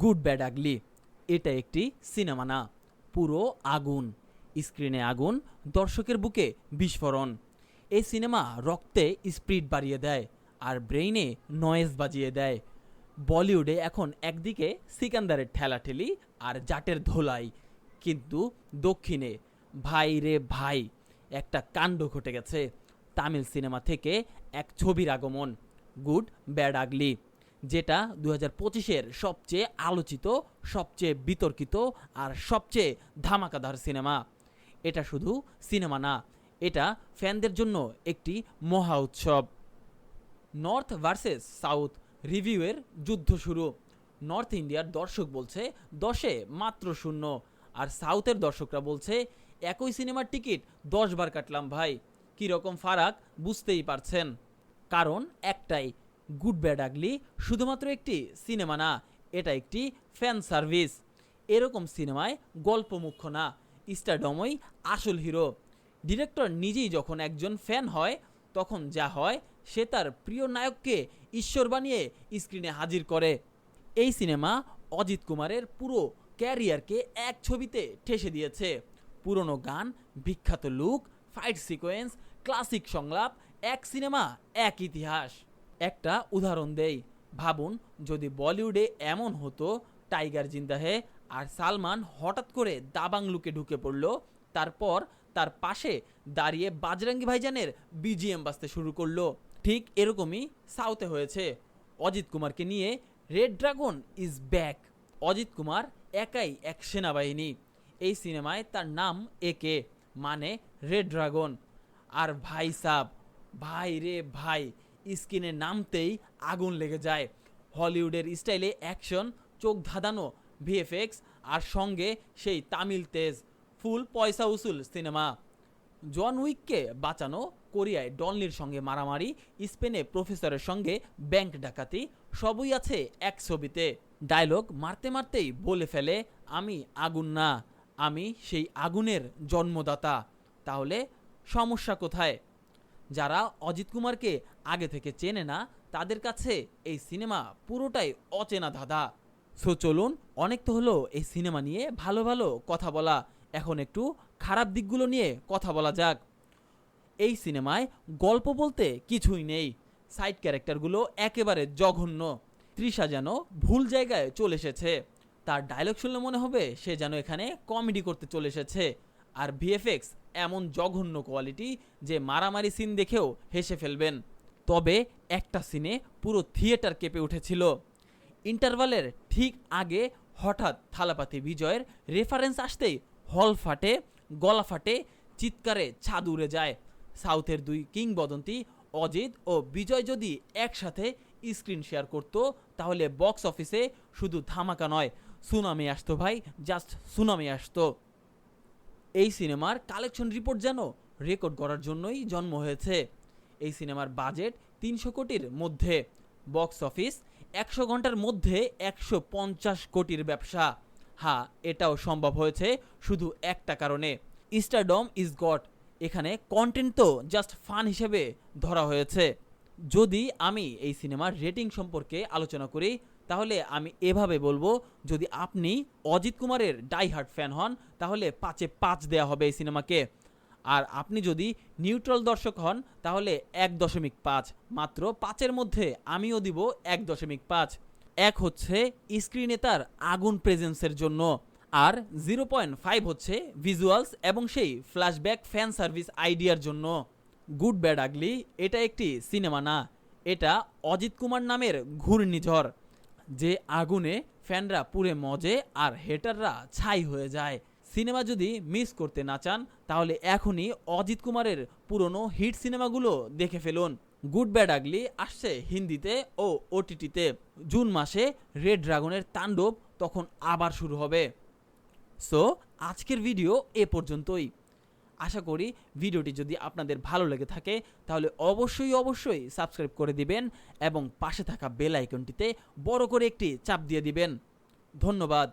Good Bad আগলি। এটা একটি cinema না, পুরো আগুন। স্ক্রিনে আগুন, দর্শকের বুকে বিস্ফোরণ। এই সিনেমা রক্তে স্পিড বাড়িয়ে দেয় আর ব্রেইনে নয়েজ বাজিয়ে দেয়। বলিউডে এখন একদিকে সিকান্দারের ঠেলাঠেলি আর জাটের ধোলাই। কিন্তু দক্ষিণে, ভাই রে ভাই, একটা কাণ্ড ঘটে গেছে। তামিল সিনেমা থেকে এক ছবির আগমন। Good Bad Ugly. যেটা দু হাজার পঁচিশের সবচেয়ে আলোচিত, সবচেয়ে বিতর্কিত আর সবচেয়ে ধামাকাদার সিনেমা। এটা শুধু সিনেমা না, এটা ফ্যানদের জন্য একটি মহা উৎসব। নর্থ ভার্সেস সাউথ রিভিউয়ের যুদ্ধ শুরু। নর্থ ইন্ডিয়ার দর্শক বলছে দশে মাত্র শূন্য আর সাউথের দর্শকরা বলছে একই সিনেমার টিকিট দশ বার কাটলাম ভাই। কীরকম ফারাক বুঝতেই পারছেন। কারণ একটাই গুড ব্যাড আগলি শুধুমাত্র একটি সিনেমা না, এটা একটি ফ্যান সার্ভিস। এরকম সিনেমায় গল্প মুখ্য না, স্টারডমই আসল হিরো। ডিরেক্টর নিজেই যখন একজন ফ্যান হয়, তখন যা হয়, সে তার প্রিয় নায়ককে ঈশ্বর বানিয়ে স্ক্রিনে হাজির করে। এই সিনেমা অজিত কুমারের পুরো ক্যারিয়ারকে এক ছবিতে ঠেসে দিয়েছে। পুরনো গান, বিখ্যাত লুক, ফাইট সিকোয়েন্স, ক্লাসিক সংলাপ, এক সিনেমা, এক ইতিহাস। একটা উদাহরণ দেই। ভাবুন, যদি বলিউডে এমন হতো, টাইগার জিন্দা হে আর সালমান হঠাৎ করে দাবাং লুকে ঢুকে পড়ল, তারপর তার পাশে দাঁড়িয়ে বাজরাঙ্গি ভাইজানের বিজিএম বাজতে শুরু করল। ঠিক এরকমই সাউথে হয়েছে। অজিত কুমারকে নিয়ে red dragon is back. Ajith Kumar একাই এক সেনাবাহিনী। এই সিনেমায় তার নাম একে মানে রেড ড্রাগন। আর ভাই সাব, ভাই রে ভাই স্ক্রিনে নামতেই আগুন লেগে যায়। হলিউডের স্টাইলে অ্যাকশন, চোখ ধাঁধানো, ভিএফএক্স আর সঙ্গে সেই তামিল তেজ, ফুল পয়সা উসুল সিনেমা। জন উইককে বাঁচানো কোরিয়ায় ডনলির সঙ্গে মারামারি, স্পেনে প্রফেসরের সঙ্গে ব্যাংক ডাকাতি, সবই আছে এক ছবিতে। ডায়লগ মারতে মারতেই বলে ফেলে, আমি আগুন না, আমি সেই আগুনের জন্মদাতা। তাহলে সমস্যা কোথায়? যারা অজিত কুমারকে আগে থেকে চেনে না, তাদের কাছে এই সিনেমা পুরোটাই অচেনা ধাঁধা। সো চলুন, অনেক তো হলো এই সিনেমা নিয়ে ভালো ভালো কথা বলা। এখন একটু খারাপ দিকগুলো নিয়ে কথা বলা যাক। এই সিনেমায় গল্প বলতে কিছুই নেই। সাইড ক্যারেক্টারগুলো একেবারে জঘন্য। তৃষা যেন ভুল জায়গায় চলে এসেছে। তার ডায়লগ শুনলে মনে হবে সে যেন এখানে কমেডি করতে চলে এসেছে। আর ভিএফএক্স এমন জঘন্য কোয়ালিটি যে মারামারি সিন দেখেও হেসে ফেলবেন। তবে একটা সিনে পুরো থিয়েটার কেঁপে উঠেছিল। ইন্টারভালের ঠিক আগে হঠাৎ থালাপাতি বিজয়ের রেফারেন্স আসতেই হল ফাটে, গলা ফাটে, চিৎকারে ছাদ উড়ে যায়। সাউথের দুই কিংবদন্তি অজিত ও বিজয় যদি একসাথে স্ক্রিন শেয়ার করতো, তাহলে বক্স অফিসে শুধু ধামাকা নয়, সুনামি আসতো ভাই জাস্ট সুনামি আসতো। এই সিনেমার কালেকশন রিপোর্ট যেন রেকর্ড করার জন্যই জন্ম হয়েছে। এই সিনেমার বাজেট তিনশো কোটির মধ্যে। বক্স অফিস একশো ঘণ্টার মধ্যে একশো পঞ্চাশ কোটির ব্যবসা। হ্যাঁ এটাও সম্ভব হয়েছে শুধু একটা কারণে। ইস্টারডম ইজ গট এখানে কন্টেন্ট তো জাস্ট ফান হিসেবে ধরা হয়েছে। যদি আমি এই সিনেমার রেটিং সম্পর্কে আলোচনা করি তাহলে আমি এভাবে বলব, যদি আপনি অজিত কুমারের ডাই হার্ট ফ্যান হন, তাহলে পাঁচে পাঁচ দেওয়া হবে এই সিনেমাকে। আর আপনি যদি নিউট্রাল দর্শক হন, তাহলে এক দশমিক পাঁচ। মাত্র পাঁচের মধ্যে আমিও দিব এক দশমিক পাঁচ। এক হচ্ছে স্ক্রিনে তার আগুন প্রেজেন্সের জন্য। আর জিরো পয়েন্ট ফাইভ হচ্ছে ভিজুয়ালস এবং সেই ফ্ল্যাশব্যাক ফ্যান সার্ভিস আইডিয়ার জন্য। গুড ব্যাড আগলি এটা একটি সিনেমা না, এটা অজিত কুমার নামের ঘূর্ণিঝড়। যে আগুনে ফ্যানরা পুরে মজে আর হেটাররা ছাই হয়ে যায়। সিনেমা যদি মিস করতে না চান, তাহলে এখনই অজিত কুমারের পুরনো হিট সিনেমাগুলো দেখে ফেলুন। গুড ব্যাড আগলি আসছে হিন্দিতে ও ওটিটিতে জুন মাসে রেড ড্রাগনের তাণ্ডব তখন আবার শুরু হবে। সো আজকের ভিডিও এ পর্যন্তই। আশা করি ভিডিওটি যদি আপনাদের ভালো লেগে থাকে, তাহলে অবশ্যই অবশ্যই সাবস্ক্রাইব করে দিবেন এবং পাশে থাকা বেল আইকনটিতে বড় করে একটি চাপ দিয়ে দিবেন। ধন্যবাদ।